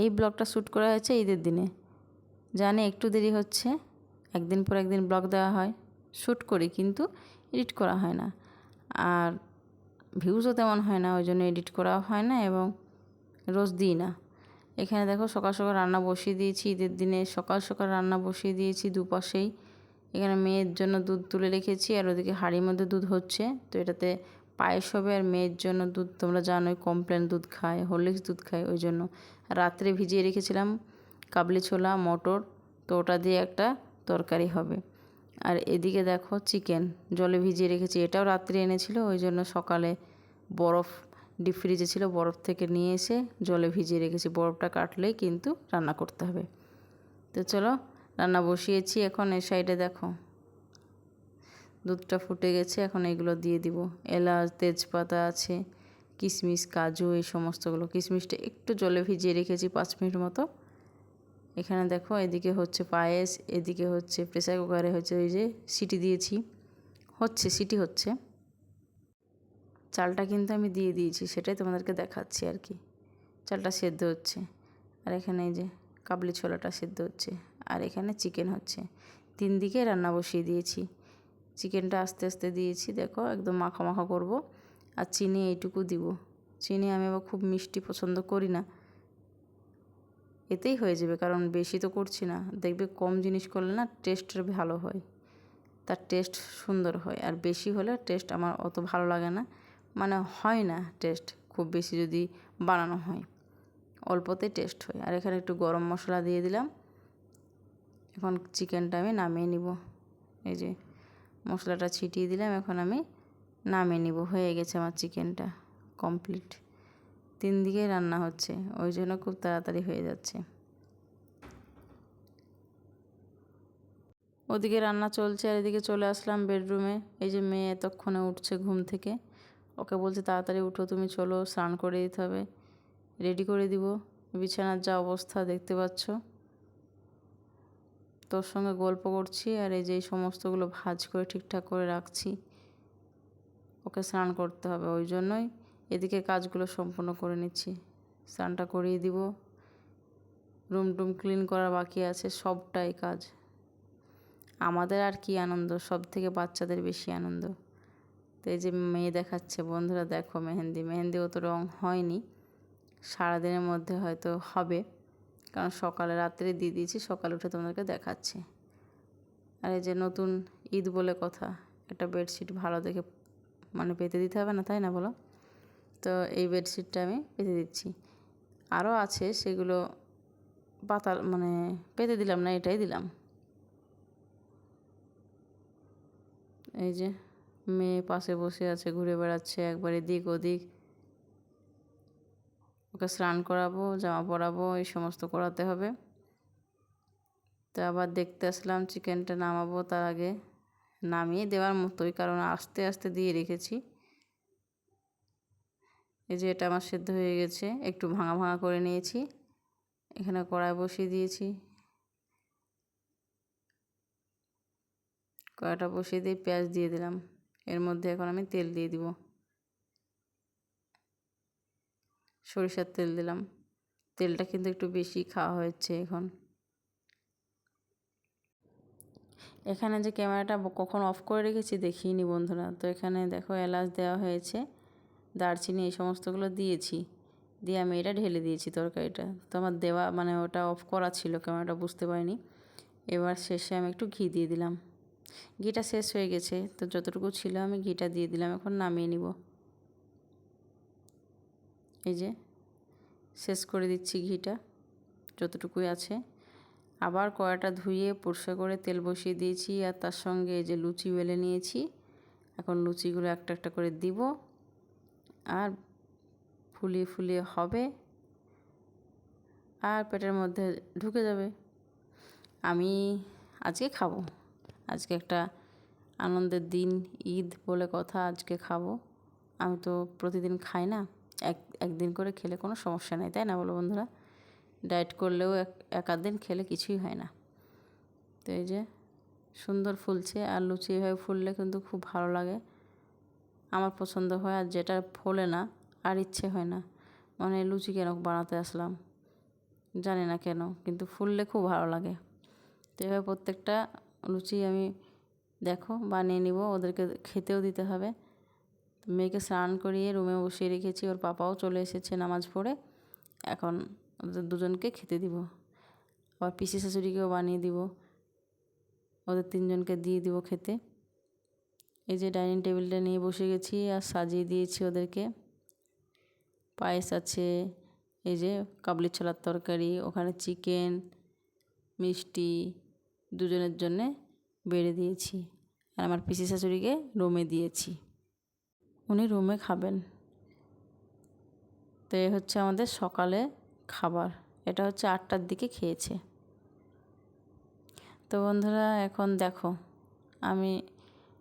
এই ব্লগটা শ্যুট করা হয়েছে ঈদের দিনে। জানি একটু দেরি হচ্ছে, একদিন পর একদিন ব্লগ দেওয়া হয়। শ্যুট করি কিন্তু এডিট করা হয় না। আর ভিউজও তেমন হয় না, ওই জন্য এডিট করাও হয় না এবং রোজ দিই না। এখানে দেখো সকাল সকাল রান্না বসিয়ে দিয়েছি, ঈদের দিনে সকাল সকাল রান্না বসিয়ে দিয়েছি দুপাশেই। এখানে মেয়ের জন্য দুধ তুলে রেখেছি আর ওদিকে হাঁড়ির মধ্যে দুধ হচ্ছে, তো এটাতে পায়েস হবে আর মেয়ের জন্য দুধ, তোমরা জানোই কমপ্লেন দুধ খায়, হরলিক্স দুধ খায়, ওই জন্য। রাত্রে ভিজিয়ে রেখেছিলাম কাবলি ছোলা, মটর, তো ওটা দিয়ে একটা তরকারি হবে। আর এদিকে দেখো চিকেন, জলে ভিজিয়ে রেখেছি। এটাও রাত্রে এনেছিল, ওই জন্য সকালে বরফ ডিপ ফ্রিজে ছিল, বরফ থেকে নিয়ে এসে জলে ভিজিয়ে রেখেছি। বরফটা কাটলেই কিন্তু রান্না করতে হবে। তো চলো, রান্না বসিয়েছি। এখন এই সাইডে দেখো। দুধটা ফুটে গেছে, এখন এগুলো দিয়ে দিব। এলাচ, তেজপাতা আছে, কিশমিশ, কাজু, এই সমস্তগুলো। কিশমিশটা একটু জলে ভিজিয়ে রেখেছি পাঁচ মিনিট মতো। এখানে দেখো, এদিকে হচ্ছে পায়েস, এদিকে হচ্ছে প্রেসার কুকারে হচ্ছে ওই যে সিটি দিয়েছি। হচ্ছে, সিটি হচ্ছে। চালটা কিন্তু আমি দিয়ে দিয়েছি, সেটাই তোমাদেরকে দেখাচ্ছি আর কি। চালটা সেদ্ধ হচ্ছে। আর এখানে এই যে কাবলি ছোলাটা সেদ্ধ হচ্ছে। আর এখানে চিকেন হচ্ছে। তিন দিকে রান্না বসিয়ে দিয়েছি। চিকেনটা আস্তে আস্তে দিয়েছি, দেখো একদম মাখা মাখা করব। আর চিনি এইটুকু দিব। চিনি আমি আবার খুব মিষ্টি পছন্দ করি না। এতেই হয়ে যাবে, কারণ বেশি তো করছি না। দেখবে কম জিনিস করলে না টেস্টটা ভালো হয়। তার টেস্ট সুন্দর হয়। আর বেশি হলে টেস্ট আমার অত ভালো লাগে না। মানে হয় না টেস্ট খুব বেশি যদি বানানো হয়। অল্পতে টেস্ট হয়। আর এখানে একটু গরম মশলা দিয়ে দিলাম। এখন চিকেনটা আমি নামিয়ে নিব। এই যে মশলাটা ছিটিয়ে দিলাম, এখন আমি নামিয়ে নিব। হয়ে গেছে আমার চিকেনটা কমপ্লিট। তিন দিকে রান্না হচ্ছে, ওই জন্য খুব তাড়াতাড়ি হয়ে যাচ্ছে। ওদিকে রান্না চলছে আর এদিকে চলে আসলাম বেডরুমে। এই যে মেয়ে এতক্ষণে উঠছে ঘুম থেকে। ওকে বলছে, তাড়াতাড়ি উঠো, তুমি চলো, স্নান করে দিতে হবে। রেডি করে দিব। বিছানার যা অবস্থা দেখতে পাচ্ছ। তোর সঙ্গে গল্প করছি আর এই যে সমস্তগুলো ভাজ করে ঠিকঠাক করে রাখছি। ওকে স্নান করতে হবে, ওই জন্যই এদিকে কাজগুলো সম্পূর্ণ করে নিচ্ছি। স্নানটা করিয়ে দিব। রুম টুম ক্লিন করা বাকি আছে, সবটাই কাজ। আমাদের আর কি আনন্দ সব থেকে বাচ্চাদের বেশি আনন্দ। তো এই যে মেয়ে দেখাচ্ছে, বন্ধুরা দেখো মেহেন্দি। মেহেন্দি অত রং হয়নি, সারাদিনের মধ্যে হয়তো হবে। কারণ সকালে রাত্রে দিয়ে দিয়েছি, সকালে উঠে তোমাদেরকে দেখাচ্ছে। আর এই যে নতুন ঈদ বলে কথা, একটা বেডশিট ভালো দেখে মানে পেতে দিতে হবে না, তাই না বলো? তো এই বেডশিটটা আমি পেতে দিচ্ছি। আরও আছে, সেগুলো পাতাল মানে পেতে দিলাম না, এটাই দিলাম। এই যে মেয়ে পাশে বসে আছে, ঘুরে বেড়াচ্ছে, একবার এদিক ওদিক। ওকে স্নান করাবো, জামা পরাবো, এই সমস্ত করাতে হবে। তো আবার দেখতে আসলাম চিকেনটা নামাবো তার আগে। নামিয়ে দেওয়ার মতোই, কারণ আস্তে আস্তে দিয়ে রেখেছি। এই যে এটা আমার সেদ্ধ হয়ে গেছে, একটু ভাঙা ভাঙা করে নিয়েছি। এখানে কড়াই বসিয়ে দিয়েছি। কড়াইটা বসিয়ে দিয়ে পেঁয়াজ দিয়ে দিলাম। এর মধ্যে এখন আমি তেল দিয়ে দিব। সরিষার তেল দিলাম। তেলটা কিন্তু একটু বেশি খাওয়া হয়েছে এখন। এখানে যে ক্যামেরাটা কখন অফ করে রেখেছি দেখিনি বন্ধুরা। তো এখানে দেখো এলাচ দেওয়া হয়েছে। দারচিনি এই সমস্তগুলো দিয়েছি। দিয়ে আমি এটা ঢেলে দিয়েছি তরকারিটা। তো আমার দেওয়া মানে ওটা অফ করা ছিল, ক্যামেরাটা বুঝতে পারিনি। এবার শেষে আমি একটু ঘি দিয়ে দিলাম। ঘিটা শেষ হয়ে গেছে। তো যতটুকু ছিল আমি ঘিটা দিয়ে দিলাম। এখন নামিয়ে নিব। এই যে, শেষ করে দিচ্ছি ঘিটা, যতটুকুই আছে। আবার কড়াটা ধুয়ে পরিষ্কার করে তেল বসিয়ে দিয়েছি আর তার সঙ্গে এই যে লুচি বেলে নিয়েছি। এখন লুচিগুলো একটা একটা করে দিব। আর ফুলিয়ে ফুলিয়ে হবে। আর পেটের মধ্যে ঢুকে যাবে। আমি আজকে খাব। আজকে একটা আনন্দের দিন, ঈদ বলে কথা আজকে খাব। আমি তো প্রতিদিন খাই না। এক, একদিন করে খেলে কোনো সমস্যা নেই, তাই না বলো বন্ধুরা? ডায়েট করলেও এক এক দিন খেলে কিছুই হয় না। তো এই যে সুন্দর ফুলছে আর লুচি এভাবে ফুললে কিন্তু খুব ভালো লাগে। আমার পছন্দ হয় আর যেটা ফোলে না আর ইচ্ছে হয় না। মানে লুচি কেন বানাতে আসলাম? জানি না কেন, কিন্তু ফুললে খুব ভালো লাগে। তো এভাবে প্রত্যেকটা লুচি আমি দেখো বানিয়ে নিব, ওদেরকে খেতেও দিতে হবে। মেয়েকে স্নান করিয়ে রুমে বসিয়ে রেখেছি, ওর পাপাও চলে এসেছে নামাজ পড়ে। এখন ওদের দুজনকে খেতে দিব। আবার পিসি শাশুড়িকেও বানিয়ে দিব। ওদের তিনজনকে দিয়ে দিব খেতে। এই যে ডাইনিং টেবিলটা নিয়ে বসে গেছি আর সাজিয়ে দিয়েছি ওদেরকে। পায়েস আছে, এই যে কাবলি ছোলার তরকারি, ওখানে চিকেন, মিষ্টি দুজনের জন্যে বেড়ে দিয়েছি। আর আমার পিসি শাশুড়িকে রুমে দিয়েছি। উনি রুমে খাবেন। তো এ হচ্ছে আমাদের সকালে খাবার। এটা হচ্ছে আটটার দিকে খেয়েছে। তো বন্ধুরা, এখন দেখো, আমি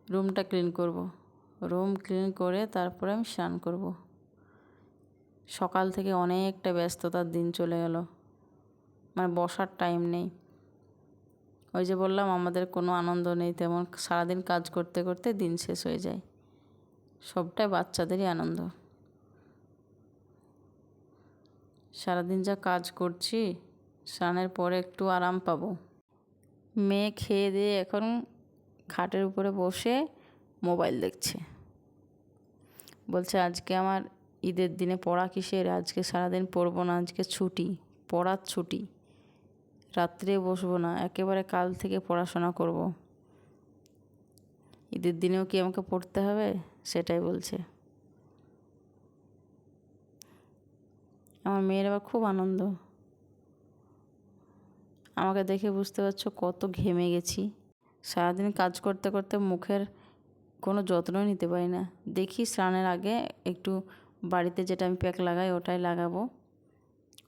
রুমটা ক্লিন করব। রুম ক্লিন করে তারপরে আমি স্নান করব। সকাল থেকে অনেকটা ব্যস্ততার দিন চলে গেল। মানে বসার টাইম নেই। ওই যে বললাম, আমাদের কোনো আনন্দ নেই, তেমন সারাদিন কাজ করতে করতে দিন শেষ হয়ে যায়। সবটাই বাচ্চাদেরই আনন্দ। সারাদিন যা কাজ করছি, স্নানের পরে একটু আরাম পাবো। মেয়ে খেয়ে দিয়ে এখন খাটের উপরে বসে মোবাইল দেখছে। বলছে, আজকে আমার ঈদের দিনে পড়া কিসের? আজকে সারাদিন পড়ব না, আজকে ছুটি, পড়ার ছুটি। রাত্রে বসবো না, একেবারে কাল থেকে পড়াশোনা করব। ঈদের দিনেও কি আমাকে পড়তে হবে? সেটাই বলছে। আমার মেয়ের আবার খুব আনন্দ। আমাকে দেখে বুঝতে পারছ কত ঘেমে গেছি। সারাদিন কাজ করতে করতে মুখের কোনো যত্ন নিতে পারি না। দেখি স্নানের আগে একটু বাড়িতে যেটা আমি প্যাক লাগাই ওটাই লাগাবো।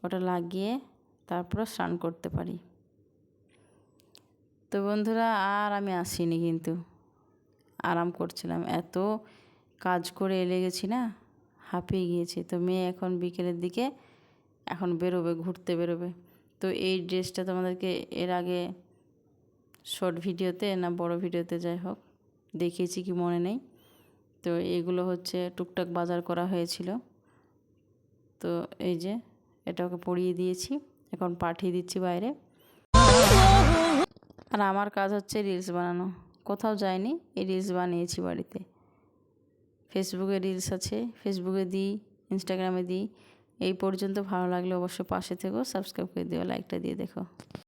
ওটা লাগিয়ে তারপরে স্নান করতে পারি। তো বন্ধুরা, আর আমি আসিনি কিন্তু। আরাম করছিলাম। এত কাজ করে এলে গেছি না, হাঁপিয়ে গিয়েছি। তো মেয়ে এখন বিকেলের দিকে এখন বেরোবে, ঘুরতে বেরোবে। তো এই ড্রেসটা তোমাদেরকে এর আগে শর্ট ভিডিওতে না বড় ভিডিওতে যাই হোক, দেখিয়েছি কি মনে নেই। তো এগুলো হচ্ছে টুকটাক বাজার করা হয়েছিল। তো এই যে এটা ওকে পরিয়ে দিয়েছি, এখন পাঠিয়ে দিচ্ছি বাইরে। আর আমার কাজ হচ্ছে রিলস বানানো। কোথাও যায়নি, এই রিলস বানিয়েছি বাড়িতে। ফেসবুকে রিলস আছে ফেসবুকে দিই ইনস্টাগ্রামে দিই। এই পর্যন্ত ভালো লাগলে অবশ্যই পাশে থেকো সাবস্ক্রাইব করে দিও লাইকটা দিয়ে দেখো।